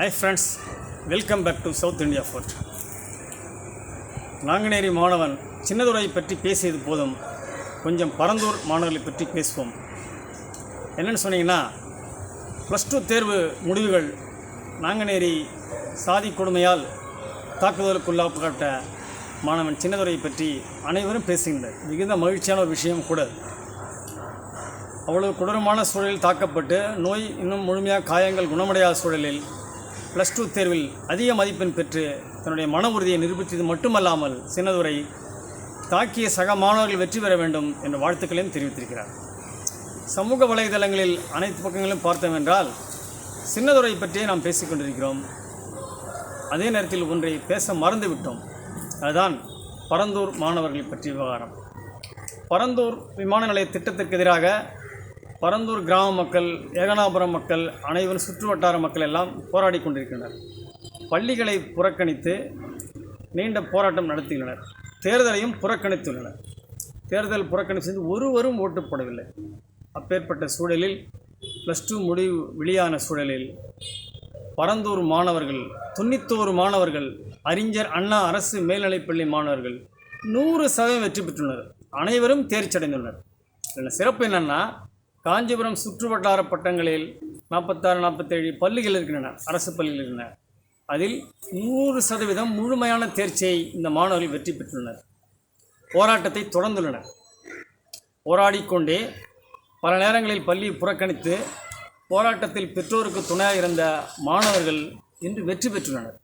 Hi friends welcome back to South India fort Nanguneri மாணவன் சின்னதுரை பற்றி பேசியது போதும். கொஞ்சம் பரந்தூர் மாணவர்களை பற்றி பேசுவோம். என்னென்னு சொன்னீங்கன்னா ப்ளஸ் டூ தேர்வு முடிவுகள் நாங்குநேரி சாதி கொடுமையால் தாக்குதலுக்குள்ளாக்கப்பட்ட மாணவன் சின்னதுரையை பற்றி அனைவரும் பேசுகின்றனர். மிகுந்த மகிழ்ச்சியான ஒரு விஷயம் கூட. அவ்வளவு கொடூரமான சூழலில் தாக்கப்பட்டு நோய் இன்னும் முழுமையாக காயங்கள் குணமடையாத சூழலில் ப்ளஸ் டூ தேர்வில் அதிக மதிப்பெண் பெற்று தன்னுடைய மன உறுதியை நிரூபித்தது மட்டுமல்லாமல் சின்னதுரை தாக்கிய சக மாணவர்கள் வெற்றி பெற வேண்டும் என்ற வாழ்த்துக்களையும் தெரிவித்திருக்கிறார். சமூக வலைதளங்களில் அனைத்து பக்கங்களும் பார்த்தோம் என்றால் சின்னதுரை பற்றியே நாம் பேசிக்கொண்டிருக்கிறோம் அதே நேரத்தில் ஒன்றை பேச மறந்துவிட்டோம். அதுதான் பரந்தூர் மாணவர்கள் பற்றிய விவகாரம். பரந்தூர் விமான நிலைய திட்டத்திற்கு எதிராக பரந்தூர் கிராம மக்கள் ஏகனாபுரம் மக்கள் அனைவரும் சுற்றுவட்டார மக்கள் எல்லாம் போராடி கொண்டிருக்கின்றனர். பள்ளிகளை புறக்கணித்து நீண்ட போராட்டம் நடத்துகின்றனர் தேர்தலையும் புறக்கணித்துள்ளனர். தேர்தல் புறக்கணித்து ஒருவரும் ஓட்டுப்படவில்லை அப்பேற்பட்ட சூழலில் ப்ளஸ் டூ முடிவு வெளியான சூழலில் பரந்தூர் மாணவர்கள் தொண்ணூத்தோரு மாணவர்கள் அறிஞர் அண்ணா அரசு மேல்நிலைப்பள்ளி மாணவர்கள் நூறு சதவீதம் வெற்றி பெற்றுள்ளனர். அனைவரும் தேர்ச்சி அடைந்துள்ளனர். இதில் சிறப்பு என்னென்னா காஞ்சிபுரம் சுற்றுவட்டார பட்டங்களில் நாற்பத்தாறு நாற்பத்தேழு பள்ளிகள் இருக்கின்றன. அரசு பள்ளிகள் இருக்கின்றன. அதில் நூறு சதவீதம் முழுமையான தேர்ச்சியை இந்த மாணவர்கள் வெற்றி பெற்றுள்ளனர். போராட்டத்தை தொடர்ந்துள்ளனர். போராடிக்கொண்டே பல நேரங்களில் பள்ளியை புறக்கணித்து போராட்டத்தில் பெற்றோருக்கு துணையாக இருந்த மாணவர்கள் இன்று வெற்றி பெற்றுள்ளனர்.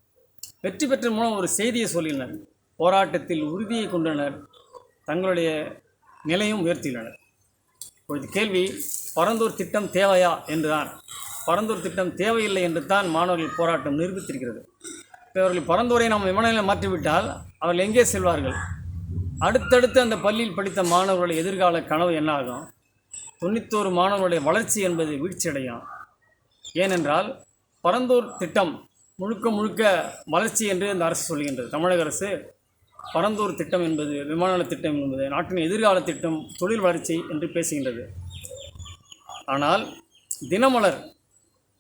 வெற்றி பெற்ற மூலம் ஒரு செய்தியை சொல்லினர் போராட்டத்தில் உறுதியை கொண்டனர். தங்களுடைய நிலையும் உயர்த்தியுள்ளனர். ஒரு கேள்வி பரந்தூர் திட்டம் தேவையா என்றுதான் பரந்தூர் திட்டம் தேவையில்லை என்று தான் மாணவர்கள் போராட்டம் நிரூபித்திருக்கிறது. இவர்கள் அவர்கள் பரந்தூரை நாம் விமானங்களை மாற்றிவிட்டால் அவர்கள் எங்கே செல்வார்கள்? அடுத்தடுத்து அந்த பள்ளியில் படித்த மாணவர்களுடைய எதிர்கால கனவு என்னாகும்? தொண்ணூத்தோரு மாணவர்களுடைய வளர்ச்சி என்பது வீழ்ச்சியடையும். ஏனென்றால் பரந்தூர் திட்டம் முழுக்க முழுக்க வளர்ச்சி என்று அந்த அரசு சொல்கின்றது. தமிழக அரசு பரந்தூர் திட்டம் என்பது விமான திட்டம் என்பது நாட்டின் எதிர்கால திட்டம் தொழில் வளர்ச்சி என்று பேசுகின்றது. ஆனால் தினமலர்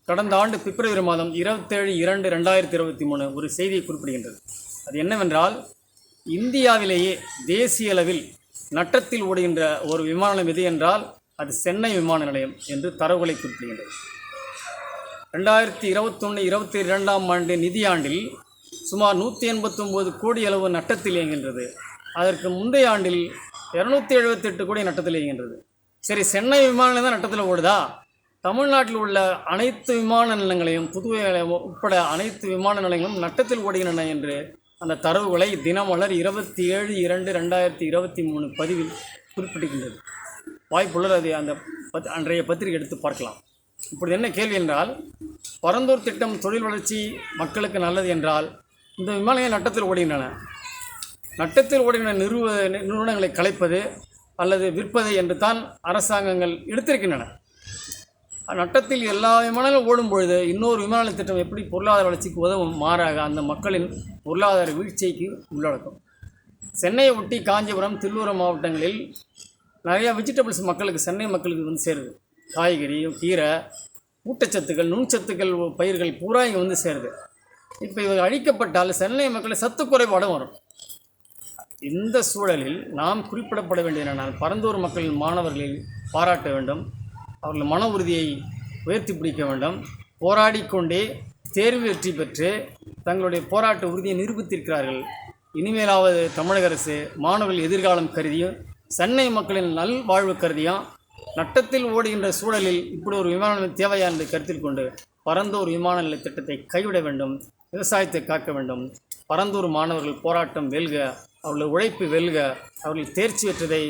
கடந்த ஆண்டு பிப்ரவரி மாதம் இருபத்தேழு இரண்டு ரெண்டாயிரத்தி இருபத்தி மூணு ஒரு செய்தியை குறிப்பிடுகின்றது. அது என்னவென்றால் இந்தியாவிலேயே தேசிய அளவில் நட்டத்தில் ஓடுகின்ற ஒரு விமான எது என்றால் அது சென்னை விமான நிலையம் என்று தரவுகளை குறிப்பிடுகின்றது. ரெண்டாயிரத்தி இருபத்தொன்று இருபத்தி இரண்டாம் ஆண்டு நிதியாண்டில் சுமார் நூற்றி எண்பத்தொம்போது கோடி அளவு நட்டத்தில் இயங்குகின்றது. அதற்கு முந்தைய ஆண்டில் இரநூத்தி எழுபத்தெட்டு கோடி நட்டத்தில் இயங்குகின்றது. சரி சென்னை விமான நிலையம் தான் நட்டத்தில் ஓடுதா? தமிழ்நாட்டில் உள்ள அனைத்து விமான நிலையங்களையும் புதுவை உட்பட அனைத்து விமான நிலையங்களும் நட்டத்தில் ஓடுகின்றன என்று அந்த தரவுகளை தினமலர் இருபத்தி ஏழு இரண்டு ரெண்டாயிரத்தி இருபத்தி மூணு பதிவில் குறிப்பிட்டிருக்கின்றது. வாய்ப்புள்ளது அதை அந்த பத் அன்றைய பத்திரிகை எடுத்து பார்க்கலாம். இப்படி என்ன கேள்வி என்றால் பரந்தூர் திட்டம் தொழில் வளர்ச்சி மக்களுக்கு நல்லது என்றால் இந்த விமானங்கள் நட்டத்தில் ஓடுகின்றன. நட்டத்தில் ஓடுகின்ற நிறுவ நிறுவனங்களை கலைப்பது அல்லது விற்பது என்று தான் அரசாங்கங்கள் எடுத்திருக்கின்றன. நட்டத்தில் எல்லா விமானங்களும் ஓடும் பொழுது இன்னொரு விமான திட்டம் எப்படி பொருளாதார வளர்ச்சிக்கு உதவும் மாறாக அந்த மக்களின் பொருளாதார வீழ்ச்சிக்கு உள்ளடக்கும். சென்னையை ஒட்டி காஞ்சிபுரம் திருவூரம் மாவட்டங்களில் நிறையா வெஜிடபிள்ஸ் மக்களுக்கு சென்னை மக்களுக்கு வந்து சேருது. காய்கறி கீரை ஊட்டச்சத்துக்கள் நுண்சத்துக்கள் பயிர்கள் பூரா இங்கே வந்து சேருது. இப்போ இவர் அழிக்கப்பட்டால் சென்னை மக்களை சத்து குறைபாடும் வரும். இந்த சூழலில் நாம் குறிப்பிடப்பட வேண்டியது நான் பரந்தூர் மக்களின் மாணவர்களில் பாராட்ட வேண்டும். அவர்கள் மன உறுதியை உயர்த்தி பிடிக்க வேண்டும். போராடிக்கொண்டே தேர்வு வெற்றி பெற்று தங்களுடைய போராட்ட உறுதியை நிரூபித்திருக்கிறார்கள். இனிமேலாவது தமிழக அரசு மாணவர்கள் எதிர்காலம் கருதியும் சென்னை மக்களின் நல் வாழ்வு கருதியும் நட்டத்தில் ஓடுகின்ற சூழலில் இப்படி ஒரு விமான நிலையம் தேவையா என்று கருத்தில் கொண்டு பரந்தூர் விமான நிலைய திட்டத்தை கைவிட வேண்டும். விவசாயத்தை காக்க வேண்டும். பரந்தூர் மாணவர்கள் போராட்டம் வெல்க அவர்கள் உழைப்பு வெல்க அவர்கள் தேர்ச்சி பெற்றதை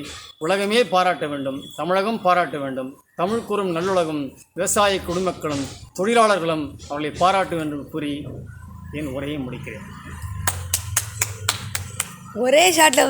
உலகமே பாராட்ட வேண்டும் தமிழகம் பாராட்ட வேண்டும். தமிழ் கூறும் நல்லுலகம் விவசாய குடிமக்களும் தொழிலாளர்களும் அவர்களை பாராட்ட வேண்டும் கூறி என் உரையை முடிக்கிறேன். ஒரே ஷாட்டில்